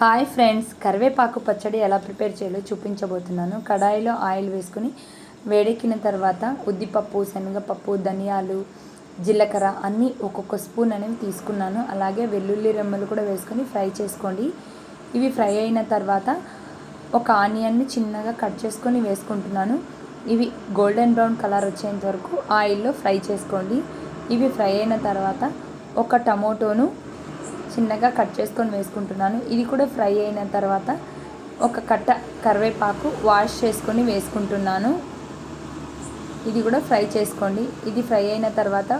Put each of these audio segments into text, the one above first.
Hi friends కరివేపాకు పచ్చడి ఎలా ప్రిపేర్ చేయాలో చూపించబోతున్నాను. కడాయిలో ఆయిల్ వేసుకుని వేడెక్కిన తర్వాత ఉద్దిపప్పు శనగపప్పు ధనియాలు జీలకర్ర అన్నీ ఒక్కొక్క స్పూన్ అనేవి తీసుకున్నాను. అలాగే వెల్లుల్లి రెమ్మలు కూడా వేసుకొని ఫ్రై చేసుకోండి. ఇవి ఫ్రై అయిన తర్వాత ఒక ఆనియన్ని చిన్నగా కట్ చేసుకొని వేసుకుంటున్నాను. ఇవి గోల్డెన్ బ్రౌన్ కలర్ వచ్చేంత వరకు ఆయిల్లో ఫ్రై చేసుకోండి. ఇవి ఫ్రై అయిన తర్వాత ఒక టమోటోను చిన్నగా కట్ చేసుకొని వేసుకుంటున్నాను. ఇది కూడా ఫ్రై అయిన తర్వాత ఒక కట్ట కరివేపాకు వాష్ చేసుకొని వేసుకుంటున్నాను. ఇది కూడా ఫ్రై చేసుకోండి. ఇది ఫ్రై అయిన తర్వాత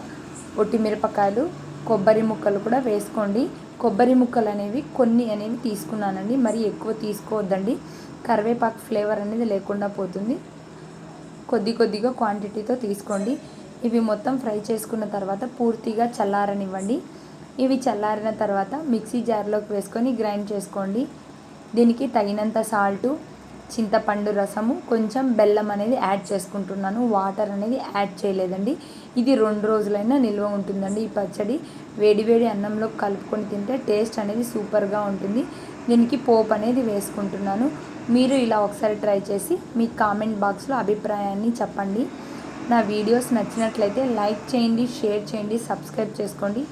ఒట్టి మిరపకాయలు కొబ్బరి ముక్కలు కూడా వేసుకోండి. కొబ్బరి ముక్కలు అనేవి కొన్ని అనేవి తీసుకున్నానండి. మరి ఎక్కువ తీసుకోవద్దండి. కరివేపాకు ఫ్లేవర్ అనేది లేకుండా పోతుంది. కొద్ది కొద్దిగా క్వాంటిటీతో తీసుకోండి. ఇవి మొత్తం ఫ్రై చేసుకున్న తర్వాత పూర్తిగా చల్లారనివ్వండి. ఇవి చల్లారిన తర్వాత మిక్సీ జార్లోకి వేసుకొని గ్రైండ్ చేసుకోండి. దీనికి తగినంత సాల్టు చింతపండు రసము కొంచెం బెల్లం అనేది యాడ్ చేసుకుంటున్నాను. వాటర్ అనేది యాడ్ చేయలేదండి. ఇది రెండు రోజులైనా నిల్వ ఉంటుందండి ఈ పచ్చడి. వేడివేడి అన్నంలో కలుపుకొని తింటే టేస్ట్ అనేది సూపర్గా ఉంటుంది. దీనికి పోపు అనేది వేసుకుంటున్నాను. మీరు ఇలా ఒకసారి ట్రై చేసి మీ కామెంట్ బాక్స్లో అభిప్రాయాన్ని చెప్పండి. నా వీడియోస్ నచ్చినట్లయితే లైక్ చేయండి షేర్ చేయండి సబ్స్క్రైబ్ చేసుకోండి.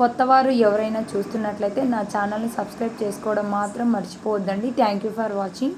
కొత్తవారు ఎవరైనా చూస్తున్నట్లయితే నా ఛానల్ని సబ్స్క్రైబ్ చేసుకోవడం మాత్రం మర్చిపోవద్దండి. Thank you for watching